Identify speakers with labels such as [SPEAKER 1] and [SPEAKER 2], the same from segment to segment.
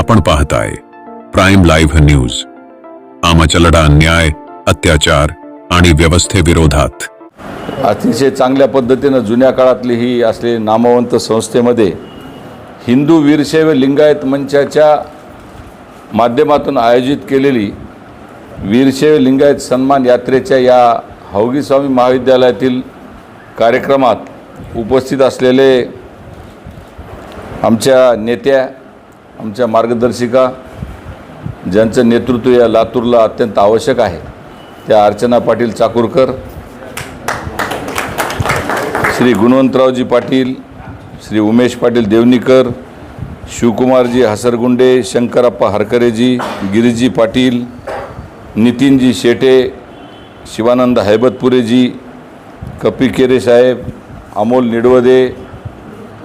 [SPEAKER 1] आपण पाहताय. Prime live news. आमाचा लढा अन्याय अत्याचार आणि व्यवस्थेविरोधात.
[SPEAKER 2] अतिशय चांगल्या पद्धतीनं जुन्या काळातली ही असलेली नामवंत संस्थेमध्ये हिंदू वीरशैव लिंगायत मंचाच्या माध्यमातून आयोजित केलेली वीरशैव लिंगायत सन्मान यात्रेच्या या हौगीस्वामी महाविद्यालयातील कार्यक्रमात उपस्थित असलेले आमच्या नेत्या आमच्या मार्गदर्शिका ज्यांचं नेतृत्व या लातूरला अत्यंत आवश्यक आहे त्या अर्चना पाटील चाकूरकर श्री गुणवंतरावजी पाटील श्री उमेश पाटील देवनीकर शिवकुमारजी हसरगुंडे शंकरप्पा हरकरेजी गिरीजी पाटील नितीनजी शेटे शिवानंद हैबतपुरेजी कपी केरे साहेब अमोल निडवदे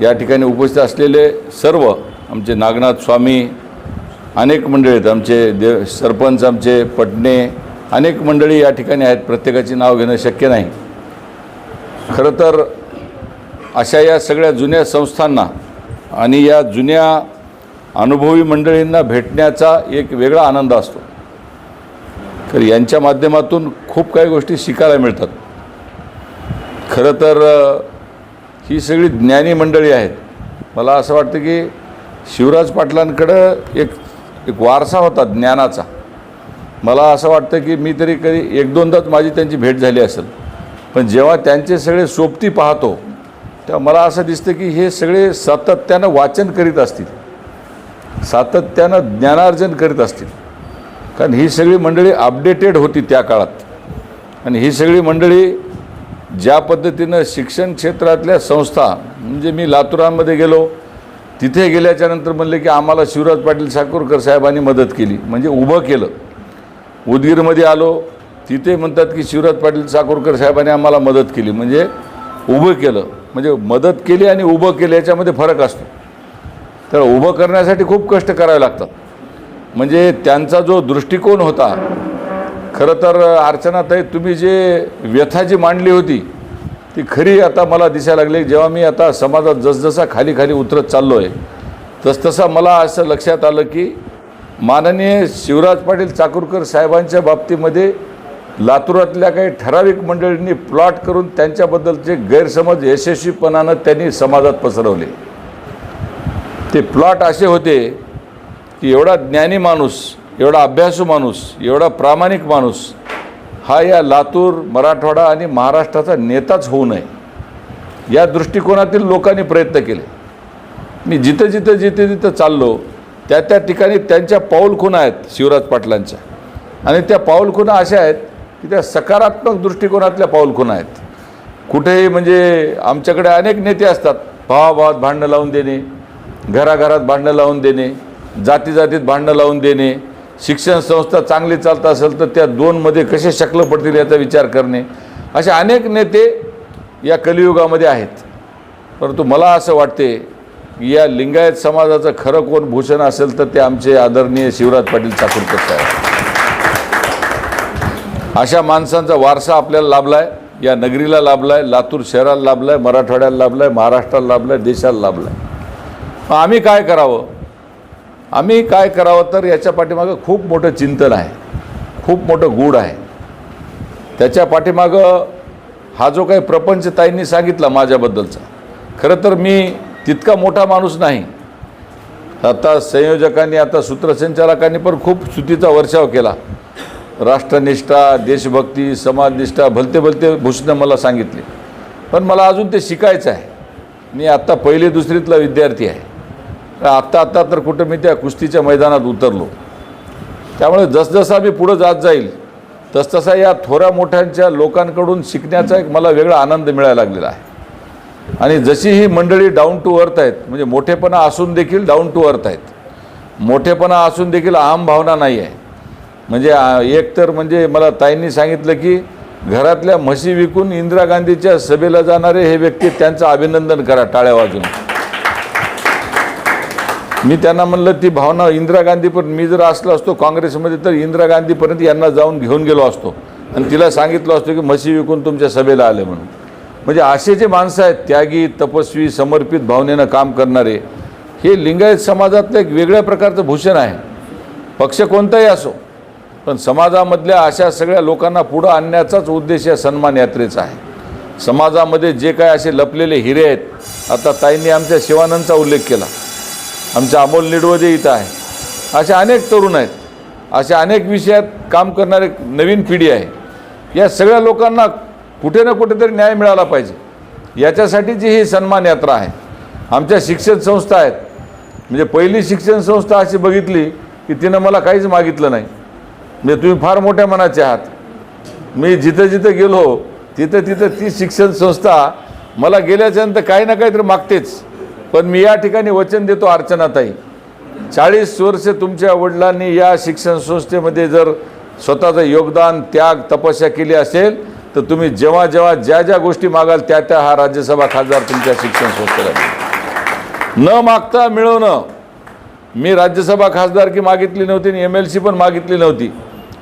[SPEAKER 2] या ठिकाणी उपस्थित असलेले सर्व आमचे नागनाथ स्वामी अनेक मंडळी आहेत. आमचे देव सरपंच आमचे पटणे अनेक मंडळी या ठिकाणी आहेत. प्रत्येकाची नाव घेणं शक्य नाही. खरं तर अशा या सगळ्या जुन्या संस्थांना आणि या जुन्या अनुभवी मंडळींना भेटण्याचा एक वेगळा आनंद असतो. तर यांच्या माध्यमातून खूप काही गोष्टी शिकायला मिळतात. खरं तर ही सगळी ज्ञानी मंडळी आहेत. मला असं वाटतं की शिवराज पाटलांकडं एक एक वारसा होता ज्ञानाचा. मला असं वाटतं की मी तरी कधी एक दोनदाच माझी त्यांची भेट झाली असेल. पण जेव्हा त्यांचे सगळे सोबती पाहतो तेव्हा मला असं दिसतं की हे सगळे सातत्यानं वाचन करीत असतील. सातत्यानं ज्ञानार्जन करीत असतील. कारण ही सगळी मंडळी अपडेटेड होती त्या काळात. आणि ही सगळी मंडळी ज्या पद्धतीनं शिक्षण क्षेत्रातल्या संस्था म्हणजे मी लातुरामध्ये गेलो तिथे गेल्याच्यानंतर म्हणले की आम्हाला शिवराज पाटील साकोरकर साहेबांनी मदत केली. म्हणजे उभं केलं. उदगीरमध्ये आलो. तिथे म्हणतात की शिवराज पाटील साकोरकर साहेबांनी आम्हाला मदत केली. म्हणजे उभं केलं. म्हणजे मदत केली आणि उभं केलं याच्यामध्ये फरक असतो. तर उभं करण्यासाठी खूप कष्ट करावे लागतात. म्हणजे त्यांचा जो दृष्टिकोन होता खरं तर अर्चनाताई तुम्ही जे व्यथा जी मांडली होती ती खरी आता मला दिसायला लागली. जेव्हा मी आता समाजात जसजसा खाली खाली उतरत चाललो आहे तसतसा मला असं लक्षात आलं की माननीय शिवराज पाटील चाकूरकर साहेबांच्या बाबतीमध्ये लातूरातल्या काही ठराविक मंडळींनी प्लॉट करून त्यांच्याबद्दलचे गैरसमज यशस्वीपणानं त्यांनी समाजात पसरवले. ते प्लॉट असे होते की एवढा ज्ञानी माणूस एवढा अभ्यासू माणूस एवढा प्रामाणिक माणूस हा या लातूर मराठवाडा आणि महाराष्ट्राचा नेताच होऊ नये. या दृष्टिकोनातील लोकांनी प्रयत्न केले. मी जिथं जिथं जिथे जिथं चाललो त्या त्या ठिकाणी त्यांच्या पाऊलखुणा आहेत शिवराज पाटलांच्या. आणि त्या पाऊलखुणा अशा आहेत की त्या सकारात्मक दृष्टिकोनातल्या पाऊलखुणा आहेत. कुठेही म्हणजे आमच्याकडे अनेक नेते असतात भावाभावात भांडणं लावून देणे घराघरात भांडणं लावून देणे जाती जातीत भांडणं लावून देणे शिक्षण संस्था चांगली चालत असेल तर त्या दोनमध्ये कसे शकलं पडतील याचा विचार करणे. असे अनेक नेते या कलियुगामध्ये आहेत. परंतु मला असं वाटते की या लिंगायत समाजाचं खरं कोण भूषण असेल तर ते आमचे आदरणीय शिवराज पाटील चाकूरकर साहेब. अशा माणसांचा वारसा आपल्याला लाभला आहे या नगरीला लाभला आहे लातूर शहराला लाभला आहे मराठवाड्याला लाभला आहे महाराष्ट्राला लाभला आहे देशाला लाभला आहे आम्ही काय करावं? आम्ही काय करावं तर याच्या पाठीमागं खूप मोठं चिंतन आहे. खूप मोठं गूढ आहे. त्याच्या पाठीमागं हा जो काही प्रपंच ताईंनी सांगितला माझ्याबद्दलचा खरं तर मी तितका मोठा माणूस नाही. आता संयोजकांनी आता सूत्रसंचालकांनी पण खूप स्तुतीचा वर्षाव केला. राष्ट्रनिष्ठा देशभक्ती समाजनिष्ठा भलते भलते भूषणं मला सांगितले. पण मला अजून ते शिकायचं आहे. मी आत्ता पहिली दुसरीतला विद्यार्थी आहे. आत्ता आत्ता तर कुठं मी त्या कुस्तीच्या मैदानात उतरलो. त्यामुळे जसजसा मी पुढं जात जाईल तसतसा या थोड्या मोठ्यांच्या लोकांकडून शिकण्याचा एक मला वेगळा आनंद मिळायला लागलेला आहे. आणि जशी ही मंडळी डाऊन टू अर्थ आहेत म्हणजे मोठेपणा असून देखील डाऊन टू अर्थ आहेत. मोठेपणा असून देखील अहम भावना नाही आहे. म्हणजे एक तर म्हणजे मला ताईंनी सांगितलं की घरातल्या म्हशी विकून इंदिरा गांधीच्या सभेला जाणारे हे व्यक्ती त्यांचं अभिनंदन करा टाळ्या वाजून. मी त्यांना म्हणलं ती भावना इंदिरा गांधीपर्यंत मी जर असलो असतो काँग्रेसमध्ये तर इंदिरा गांधीपर्यंत यांना जाऊन घेऊन गेलो असतो. आणि तिला सांगितलं असतो की म्हशी विकून तुमच्या सभेला आले म्हणून. म्हणजे असे जे माणसं आहेत त्यागी तपस्वी समर्पित भावनेनं काम करणारे हे लिंगायत समाजातलं एक वेगळ्या प्रकारचं भूषण आहे. पक्ष कोणताही असो पण समाजामधल्या अशा सगळ्या लोकांना पुढं आणण्याचाच उद्देश या सन्मान यात्रेचा आहे. समाजामध्ये जे काय असे लपलेले हिरे आहेत आता ताईंनी आमच्या शिवानंदचा उल्लेख केला. आमच्या अमोल निडवदे इथं आहे. असे अनेक तरुण आहेत. अशा अनेक विषयात काम करणारे नवीन पिढी आहे. या सगळ्या लोकांना कुठे ना कुठेतरी न्याय मिळाला पाहिजे. याच्यासाठीची ही सन्मान यात्रा आहे. आमच्या शिक्षण संस्था आहेत. म्हणजे पहिली शिक्षण संस्था अशी बघितली की तिनं मला काहीच मागितलं नाही. म्हणजे तुम्ही फार मोठ्या मनाचे आहात. मी जिथं जिथं गेलो तिथं तिथं ती शिक्षण संस्था मला गेल्याच्यानंतर काही ना काहीतरी मागतेच. पण मी या ठिकाणी वचन देतो अर्चनाताई. चाळीस वर्ष तुमच्या वडिलांनी या शिक्षण संस्थेमध्ये जर स्वतःचं योगदान त्याग तपस्या केली असेल तर तुम्ही जेव्हा जेव्हा ज्या ज्या गोष्टी मागाल त्या त्या हा राज्यसभा खासदार तुमच्या शिक्षण संस्थेला न मागता मिळवणं. मी राज्यसभा खासदारकी मागितली नव्हती आणि एम एल सी पण मागितली नव्हती.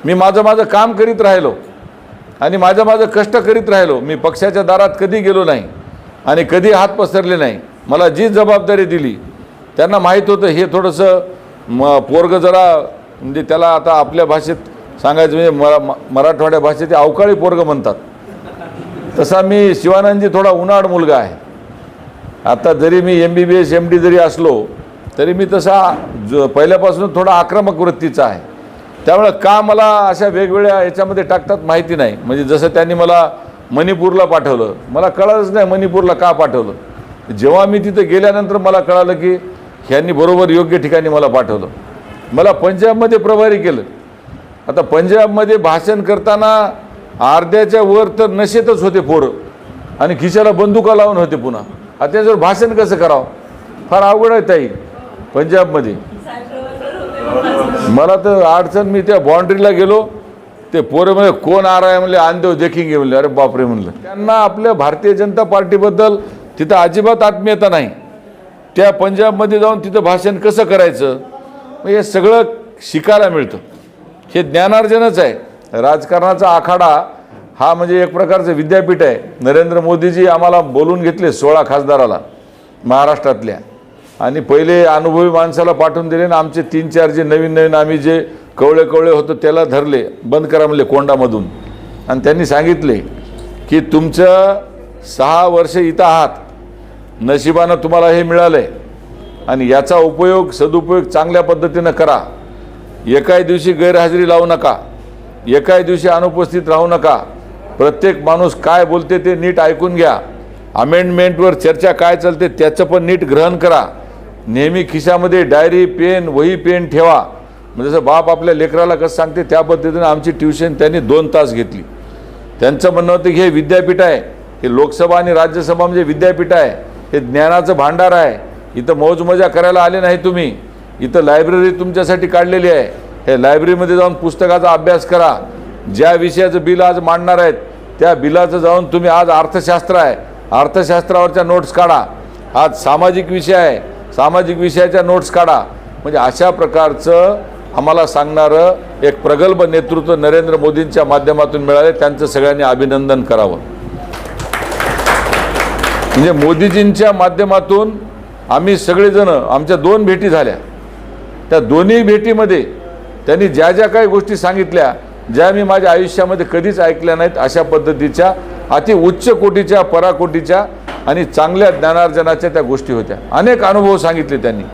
[SPEAKER 2] मी माझं माझं काम करीत राहिलो आणि माझं माझं कष्ट करीत राहिलो. मी पक्षाच्या दारात कधी गेलो नाही आणि कधी हात पसरले नाही. मला जी जबाबदारी दिली त्यांना माहीत होतं हे थोडंसं म पोरगं जरा म्हणजे त्याला आता आपल्या भाषेत सांगायचं म्हणजे मरा म- मराठवाड्या भाषेत अवकाळी पोरगं म्हणतात. तसा मी शिवानंदजी थोडा उन्हाळ मुलगा आहे. आता जरी मी M B B S M D जरी असलो तरी मी तसा ज पहिल्यापासून थोडा आक्रमक वृत्तीचा आहे. त्यामुळं का मला अशा वेगवेगळ्या याच्यामध्ये टाकतात माहिती नाही. म्हणजे जसं त्यांनी मला मणिपूरला पाठवलं मला कळलंच नाही मणिपूरला का पाठवलं. जेव्हा मी तिथं गेल्यानंतर मला कळालं की ह्यांनी बरोबर योग्य ठिकाणी मला पाठवलं. मला पंजाबमध्ये प्रभारी केलं. आता पंजाबमध्ये भाषण करताना अर्ध्याच्या वर तर नशेतच होते पोरं. आणि खिशाला बंदुका लावून होते पुन्हा. आता त्याच्यावर भाषण कसं करावं? फार अवघड आहे ताई पंजाबमध्ये. मला तर अडचण मी त्या बाउंड्रीला गेलो. ते पोरे म्हणजे कोण आर आहे म्हणले आंदेव देखील म्हणले अरे बापरे म्हणलं. त्यांना आपल्या भारतीय जनता पार्टीबद्दल तिथं अजिबात आत्मीयता नाही. त्या पंजाबमध्ये जाऊन तिथं भाषण कसं करायचं? मग हे सगळं शिकायला मिळतं. हे ज्ञानार्जनच आहे. राजकारणाचा आखाडा हा म्हणजे एक प्रकारचं विद्यापीठ आहे. नरेंद्र मोदीजी आम्हाला बोलून घेतले सोळा खासदाराला महाराष्ट्रातल्या. आणि पहिले अनुभवी माणसाला पाठवून दिले ना आमचे तीन चार जे नवीन नवीन आम्ही जे कवळे कवळे होतो त्याला धरले बंद करा म्हणले कोंडामधून. आणि त्यांनी सांगितले की तुमचं सहा वर्ष इथं आहात. नशिबानं तुम्हाला हे मिळालं आहे आणि याचा उपयोग सदुपयोग चांगल्या पद्धतीनं करा. एकाही दिवशी गैरहजेरी लावू नका. एकाही दिवशी अनुपस्थित राहू नका. प्रत्येक माणूस काय बोलते ते नीट ऐकून घ्या. अमेंडमेंटवर चर्चा काय चालते त्याचं पण नीट ग्रहण करा. नेहमी खिशामध्ये डायरी पेन वही पेन ठेवा. म्हणजे जसं बाप आपल्या लेकराला कसं सांगते त्या पद्धतीनं आमची ट्युशन त्यांनी दोन तास घेतली. त्यांचं म्हणणं होतं की हे विद्यापीठ आहे. हे लोकसभा आणि राज्यसभा म्हणजे विद्यापीठ आहे. हे ज्ञानाचं भांडार आहे. इथं मौजमजा करायला आले नाही तुम्ही. इथं लायब्ररी तुमच्यासाठी काढलेली आहे. हे लायब्ररीमध्ये जाऊन पुस्तकाचा अभ्यास करा. ज्या विषयाचं बिल आज मांडणार आहेत त्या बिलाचं जाऊन तुम्ही आज अर्थशास्त्र आहे. अर्थशास्त्रावरच्या नोट्स काढा. आज सामाजिक विषय आहे. सामाजिक विषयाच्या नोट्स काढा. म्हणजे अशा प्रकारचं आम्हाला सांगणारं एक प्रगल्भ नेतृत्व नरेंद्र मोदींच्या माध्यमातून मिळाले. त्यांचं सगळ्यांनी अभिनंदन करावं. म्हणजे मोदीजींच्या माध्यमातून आम्ही सगळेजणं आमच्या दोन भेटी झाल्या. त्या दोन्ही भेटीमध्ये त्यांनी ज्या ज्या काही गोष्टी सांगितल्या ज्या मी माझ्या आयुष्यामध्ये कधीच ऐकल्या नाहीत अशा पद्धतीच्या अति उच्च कोटीच्या पराकोटीच्या आणि चांगल्या ज्ञानार्जनाच्या त्या गोष्टी होत्या. अनेक अनुभव सांगितले त्यांनी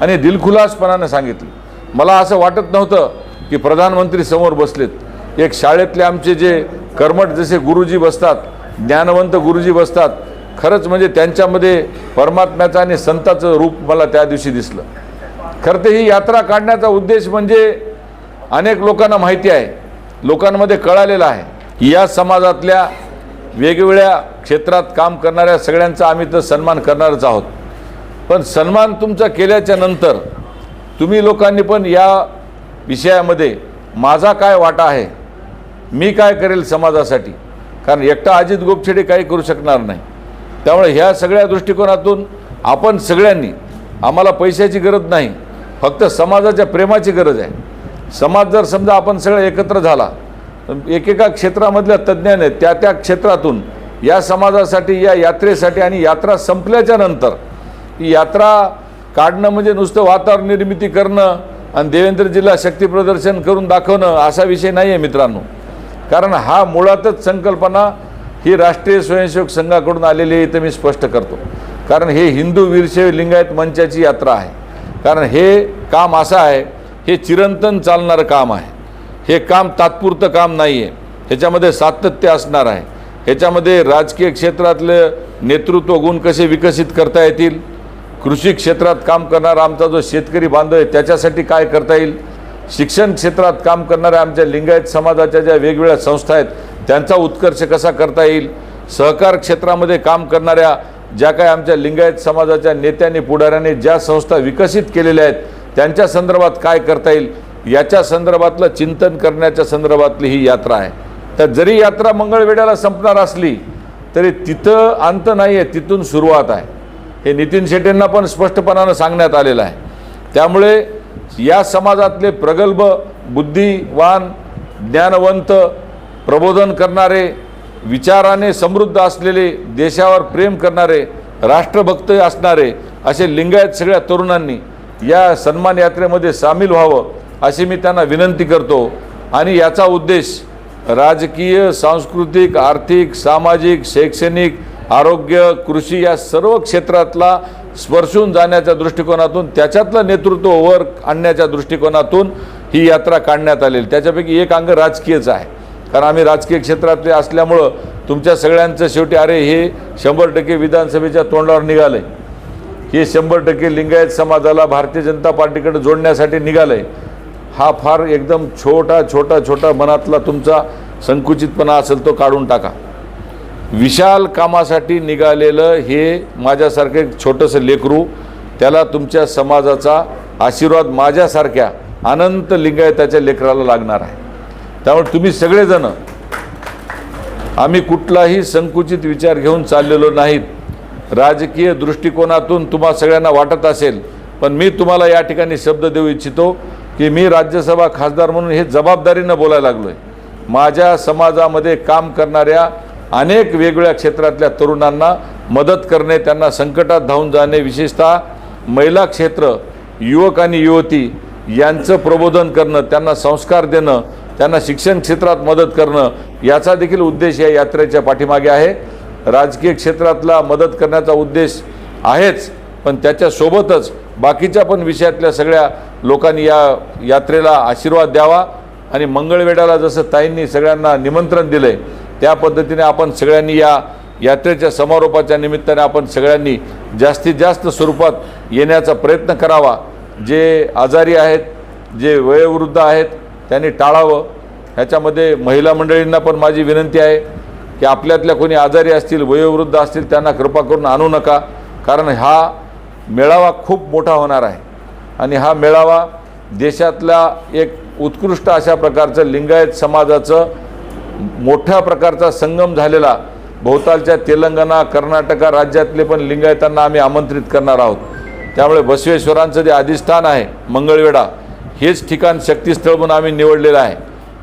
[SPEAKER 2] आणि दिलखुलासपणानं सांगितले. मला असं वाटत नव्हतं की प्रधानमंत्री समोर बसलेत. एक शाळेतले आमचे जे कर्मठ जसे गुरुजी बसतात ज्ञानवंत गुरुजी बसतात खरंच म्हणजे त्यांच्यामध्ये परमात्म्याचं आणि संताचं रूप मला त्या दिवशी दिसलं. खरं तर ही यात्रा काढण्याचा उद्देश म्हणजे अनेक लोकांना माहिती आहे. लोकांमध्ये कळालेलं आहे या समाजातल्या वेगवेगळ्या क्षेत्रात काम करणाऱ्या सगळ्यांचा आम्ही तर सन्मान करणारच आहोत. पण सन्मान तुमचा केल्याच्यानंतर तुम्ही लोकांनी पण या विषयामध्ये माझा काय वाटा आहे? मी काय करेल समाजासाठी? कारण एकटा अजित गोपछेडे काही करू शकणार नाही. त्यामुळे ह्या सगळ्या दृष्टिकोनातून आपण सगळ्यांनी आम्हाला पैशाची गरज नाही फक्त समाजाच्या प्रेमाची गरज आहे. समाज जर समजा आपण सगळं एकत्र झाला तर एकेका क्षेत्रामधल्या तज्ज्ञाने त्या त्या क्षेत्रातून या समाजासाठी या यात्रेसाठी आणि यात्रा संपल्याच्या नंतर ही यात्रा काढणं म्हणजे नुसतं वातावरण निर्मिती करणं आणि देवेंद्रजीला शक्ती प्रदर्शन करून दाखवणं असा विषय नाही आहे मित्रांनो. कारण हा मुळातच संकल्पना ही राष्ट्रीय स्वयंसेवक संघाकडून आलेली आहे इथं मी स्पष्ट करतो. कारण हे हिंदू वीरशैव लिंगायत मंचाची यात्रा आहे. कारण हे काम असं आहे हे चिरंतन चालणारं काम आहे. हे काम तात्पुरतं काम नाही आहे ह्याच्यामध्ये सातत्य असणार आहे. ह्याच्यामध्ये राजकीय क्षेत्रातले नेतृत्व गुण कसे विकसित करता येतील? कृषी क्षेत्रात काम करणारा आमचा जो शेतकरी बांधव आहे त्याच्यासाठी काय करता येईल? शिक्षण क्षेत्रात काम करणाऱ्या आमच्या लिंगायत समाजाच्या ज्या वेगवेगळ्या संस्था आहेत त्यांचा उत्कर्ष कसा करता येईल? सहकार क्षेत्रामध्ये काम करणाऱ्या ज्या काही आमच्या लिंगायत समाजाच्या नेत्यांनी पुढाऱ्याने ज्या संस्था विकसित केलेल्या आहेत त्यांच्या संदर्भात काय करता येईल? याच्या संदर्भातलं चिंतन करण्याच्या संदर्भातली ही यात्रा आहे. तर जरी यात्रा मंगळवेढ्याला संपणार असली तरी तिथं अंत नाही आहे तिथून सुरुवात आहे. हे नितीन शेट्टींना पण स्पष्टपणानं सांगण्यात आलेलं आहे. त्यामुळे या समाजातले प्रगल्भ बुद्धिवान ज्ञानवंत प्रबोधन करणारे विचाराने समृद्ध असलेले देशावर प्रेम करणारे राष्ट्रभक्त असणारे असे लिंगायत सगळ्या तरुणांनी. या सन्मान यात्रेमध्ये सामील व्हावं अशी मी त्यांना विनंती करतो. आणि याचा उद्देश राजकीय सांस्कृतिक आर्थिक सामाजिक शैक्षणिक आरोग्य कृषी या सर्व क्षेत्रातला स्पर्शून जाण्याच्या दृष्टिकोनातून त्याच्यातलं नेतृत्व वर आणण्याच्या दृष्टिकोनातून ही यात्रा काढण्यात आलेली. त्याच्यापैकी एक अंग राजकीयच आहे. कारण आम्ही राजकीय क्षेत्रातले असल्यामुळं तुमच्या सगळ्यांचं शेवटी अरे हे शंभर टक्के विधानसभेच्या तोंडावर निघालं आहे हे शंभर टक्के लिंगायत समाजाला भारतीय जनता पार्टीकडे जोडण्यासाठी निघालं आहे हा फार एकदम छोटा छोटा छोटा मनातला तुमचा संकुचितपणा असेल तो काढून टाका. विशाल कामासाठी निघालेलं हे माझ्यासारखं एक छोटंसं लेकरू त्याला तुमच्या समाजाचा आशीर्वाद माझ्यासारख्या अनंत लिंगायताच्या लेकराला लागणार आहे. त्यामुळे तुम्ही सगळेजण आम्ही कुठलाही संकुचित विचार घेऊन चाललेलो नाहीत. राजकीय दृष्टिकोनातून तुम्हा सगळ्यांना वाटत असेल पण मी तुम्हाला या ठिकाणी शब्द देऊ इच्छितो की मी राज्यसभा खासदार म्हणून हे जबाबदारीनं बोलायला लागलो आहे माझ्या समाजामध्ये काम करणाऱ्या अनेक वेगवेगळ्या क्षेत्रातल्या तरुणांना मदत करणे त्यांना संकटात धावून जाणे विशेषतः महिला क्षेत्र युवक आणि युवती यांचं प्रबोधन करणं त्यांना संस्कार देणं त्यांना शिक्षण क्षेत्रात मदत करणं याचा देखील उद्देश या यात्रेच्या पाठीमागे आहे. राजकीय क्षेत्रातला मदत करण्याचा उद्देश आहेच पण त्याच्यासोबतच बाकीच्या पण विषयातल्या सगळ्या लोकांनी या यात्रेला आशीर्वाद द्यावा आणि मंगळवेढ्याला जसं ताईंनी सगळ्यांना निमंत्रण दिलं आहे त्या पद्धतीने आपण सगळ्यांनी या यात्रेच्या समारोपाच्या निमित्ताने आपण सगळ्यांनी जास्तीत जास्त स्वरूपात येण्याचा प्रयत्न करावा. जे आजारी आहेत जे वयोवृद्ध आहेत त्यांनी टाळावं. ह्याच्यामध्ये महिला मंडळींना पण माझी विनंती आहे की आपल्यातल्या कोणी आजारी असतील वयोवृद्ध असतील त्यांना कृपा करून आणू नका. कारण हा मेळावा खूप मोठा होणार आहे. आणि हा मेळावा देशातल्या एक उत्कृष्ट अशा प्रकारचं लिंगायत समाजाचं मोठ्या प्रकारचा संगम झालेला भोवतालच्या तेलंगणा कर्नाटका राज्यातले पण लिंगायतांना आम्ही आमंत्रित करणार आहोत. त्यामुळे बसवेश्वरांचं जे अधिष्ठान आहे मंगळवेढा हेच ठिकाण शक्तीस्थळ म्हणून आम्ही निवडलेलं आहे.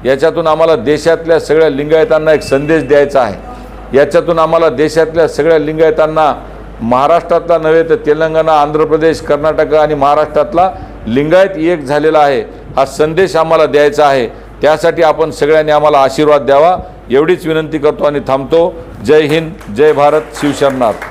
[SPEAKER 2] याच्यातून आम्हाला देशातल्या सगळ्या लिंगायतांना एक संदेश द्यायचा आहे. याच्यातून आम्हाला देशातल्या सगळ्या लिंगायतांना महाराष्ट्रातला नव्हे तर तेलंगणा आंध्र प्रदेश कर्नाटक आणि महाराष्ट्रातला लिंगायत एक झालेला आहे. हा संदेश आम्हाला द्यायचा आहे. त्यासाठी आपण सगळ्यांनी आम्हाला आशीर्वाद द्यावा. एवढीच विनंती करतो आणि थांबतो. जय हिंद जय भारत शिवशरनाथ